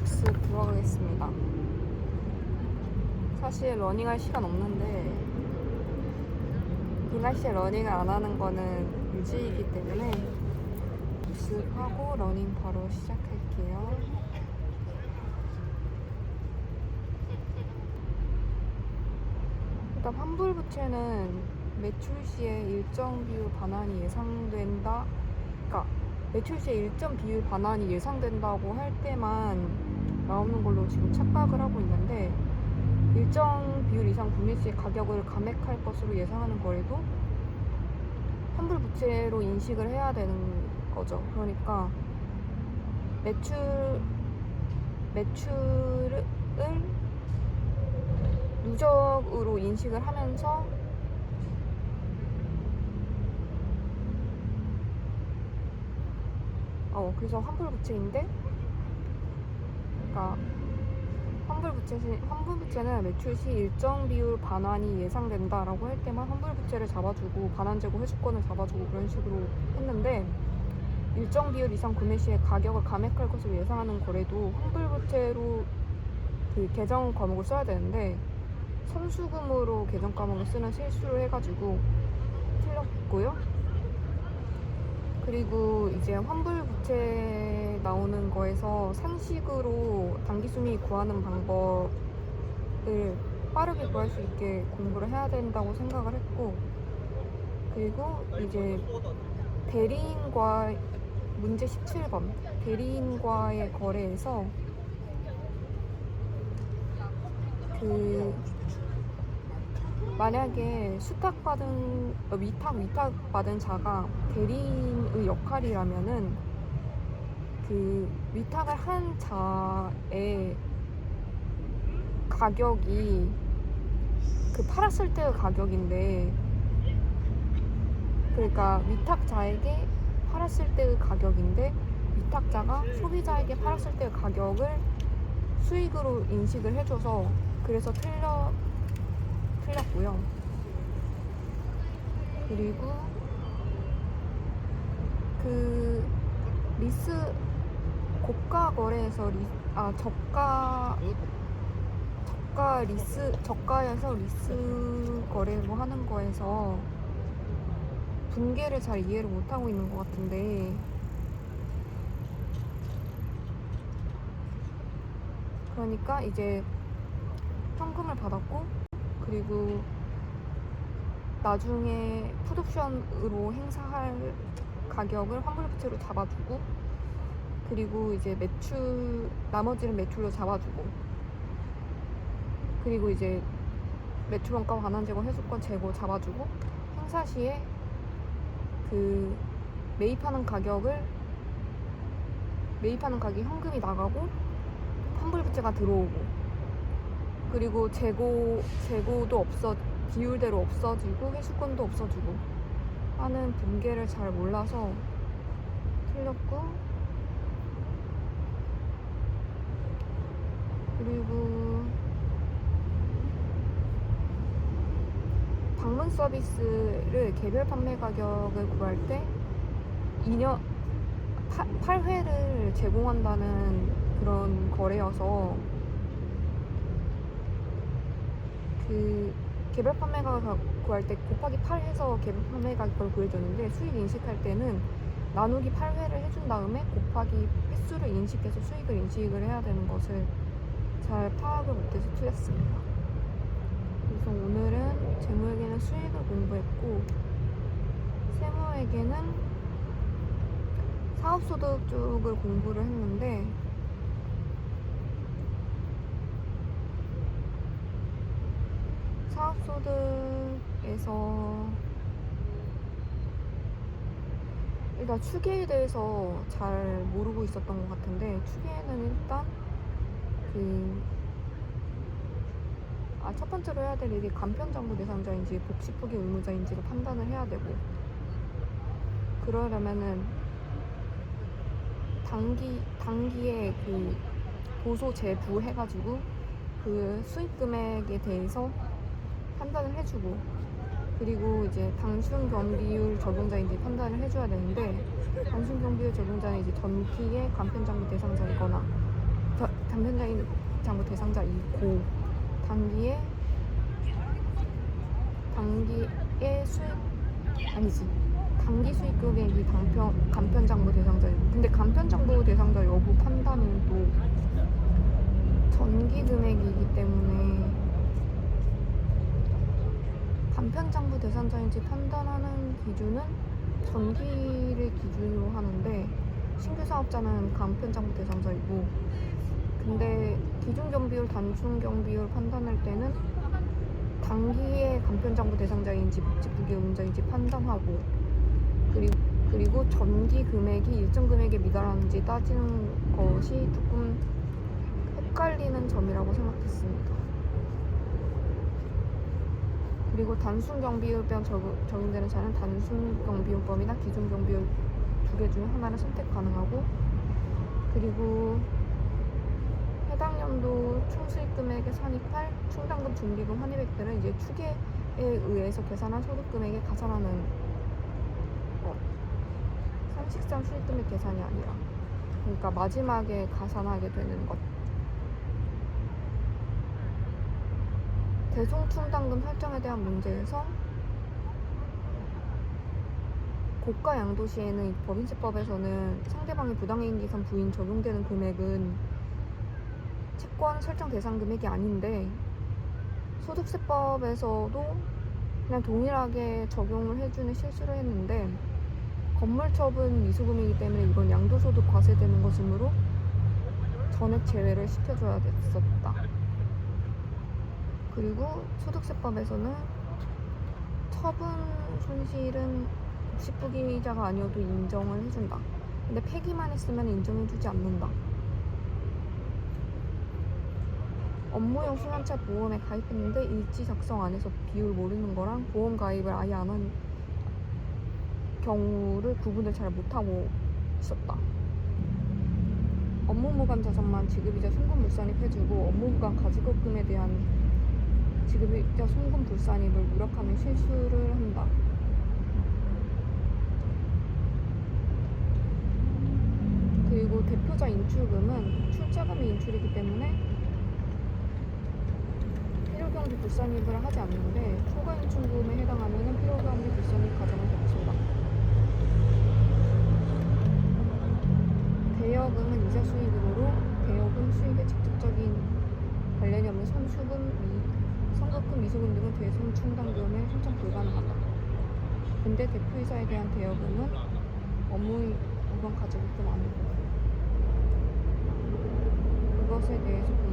박스 들어가겠습니다. 사실 러닝할 시간 없는데 이 날씨에 러닝을 안 하는 거는 유지이기 때문에 복습하고 러닝 바로 시작할게요. 일단 환불부채는 매출 시에 일정 비율 반환이 예상된다. 그러니까 매출 시에 일정 비율 반환이 예상된다고 할 때만 나오는 걸로 지금 착각을 하고 있는데 일정 비율 이상 시에 가격을 감액할 것으로 예상하는 거에도 환불 부채로 인식을 해야 되는 거죠. 그러니까 매출 매출을 누적으로 인식을 하면서 어 그래서 환불 부채인데 그러니까 환불 부채 시 환불 부채는 매출 시 일정 비율 반환이 예상된다라고 할 때만 환불 부채를 잡아주고 반환 재고 회수권을 잡아주고 그런 식으로 했는데 일정 비율 이상 구매 시에 가격을 감액할 것으로 예상하는 거래도 환불 부채로 그 계정 과목을 써야 되는데 선수금으로 계정 과목을 쓰는 실수를 해가지고 틀렸고요. 그리고 이제 환불 부채 나오는 거에서 상식으로 단기 수미 구하는 방법을 빠르게 구할 수 있게 공부를 해야 된다고 생각을 했고 그리고 이제 대리인과 문제 17번 대리인과의 거래에서 그 만약에 수탁받은 어, 위탁 위탁받은 자가 대리인의 역할이라면은 그 위탁을 한 자의 가격이 그 팔았을 때의 가격인데 그러니까 위탁자에게 팔았을 때의 가격인데 위탁자가 소비자에게 팔았을 때의 가격을 수익으로 인식을 해줘서 그래서 틀려 틀렸고요. 그리고 그 리스 고가 거래에서 리, 아 저가 저가 리스 저가에서 리스 거래로 하는 거에서 분계를 잘 이해를 못 하고 있는 것 같은데 그러니까 이제 현금을 받았고 그리고 나중에 풋옵션으로 행사할 가격을 환불부채로 잡아주고 그리고 이제 매출 나머지는 매출로 잡아주고 그리고 이제 매출 원가 반환 재고 회수권 재고 잡아주고 행사 시에 그 매입하는 가격을 매입하는 가격이 현금이 나가고 환불 부채가 들어오고 그리고 재고 재고도 없어 비율대로 없어지고 회수권도 없어지고 하는 분계를 잘 몰라서 틀렸고 그리고 방문 서비스를 개별 판매 가격을 구할 때 2년 8회를 제공한다는 그런 거래여서 그 개별 판매 가격 구할 때 곱하기 8 해서 개별 판매 가격을 구해줬는데 수익 인식할 때는 나누기 8회를 해준 다음에 곱하기 횟수를 인식해서 수익을 인식을 해야 되는 것을 잘 파악을 못해서 틀렸습니다. 그래서 오늘은 재무에게는 수익을 공부했고 세무에게는 사업소득 쪽을 공부를 했는데 사업 소득에서 일단 추계에 대해서 잘 모르고 있었던 것 같은데 추계는 일단 그 아, 첫 번째로 해야 될 일이 간편장부 대상자인지 복지포기 의무자인지를 판단을 해야 되고 그러려면은 단기 단기에 그 보소 제부 해가지고 그 수익 금액에 대해서 판단을 해주고 그리고 이제 단순 경비율 적용자인지 판단을 해줘야 되는데 단순 경비율 적용자는 이제 전기의 간편장부 대상자이거나 저- 단- 간편적인 장부 대상자 2고 단기에 단기의 수익 아니지. 단기 수익 금액이 단편 간편 장부 대상자 근데 간편 장부 대상자 여부 판단은 또 전기 금액이기 때문에 장부 대상자인지 판단하는 기준은 전기를 기준으로 하는데 신규 사업자는 간편 장부 대상자이고 근데 기준 경비율, 단순 경비율 판단할 때는 단기의 간편 장부 대상자인지 복지부기 운자인지 판단하고 그리고 그리고 전기 금액이 일정 금액에 미달하는지 따지는 것이 조금 헷갈리는 점이라고 생각했습니다. 그리고 단순 경비율병 적- 적용되는 차는 단순 경비율법이나 기준 경비율 두개 중에 하나를 선택 가능하고 그리고 해당 연도 총수익 금액의 산입할 충당금, 중기금, 환입액들은 이제 추계에 의해서 계산한 소득 금액에 가산하는 것. 상식상 수익 금액 계산이 아니라 그러니까 마지막에 가산하게 되는 것. 대송 충당금 설정에 대한 문제에서 고가 양도 시에는 이 법인세법에서는 상대방이 부당이익 기산 부인 적용되는 금액은 채권 설정 대상 금액이 아닌데 소득세법에서도 그냥 동일하게 적용을 해주는 실수를 했는데 건물처분 미수금이기 때문에 이건 양도소득 과세되는 것이므로 전액 제외를 시켜줘야 됐었다. 그리고 소득세법에서는 처분 손실은 복식부기자가 아니어도 인정을 해준다. 근데 폐기만 했으면 인정해주지 않는다. 업무용 순환차 보험에 가입했는데 일지 작성 안 해서 비율 모르는 거랑 보험 가입을 아예 안 한 경우를 구분을 잘 못하고 있었다. 업무무관 자산만 지급이자 송금 불산입 해주고 업무무관 가지급금에 대한 지급이자 송금 불산입을 누락하는 실수를 한다. 그리고 대표자 인출금은 출자금이 인출이기 때문에 필요경비 불산입을 하지 않는데 초과 인출금에 해당하면 필요경비 불산입 과정을 거친다. 대여금은 이자 수익으로 대여금 수익에 직접적인 관련이 없는 선수금, 미, 미수금 등은 대손 충당금에 신청 불가능하다. 근데 대표이사에 대한 대여금은 업무 이번 가지급금 아니고 그것에 대해서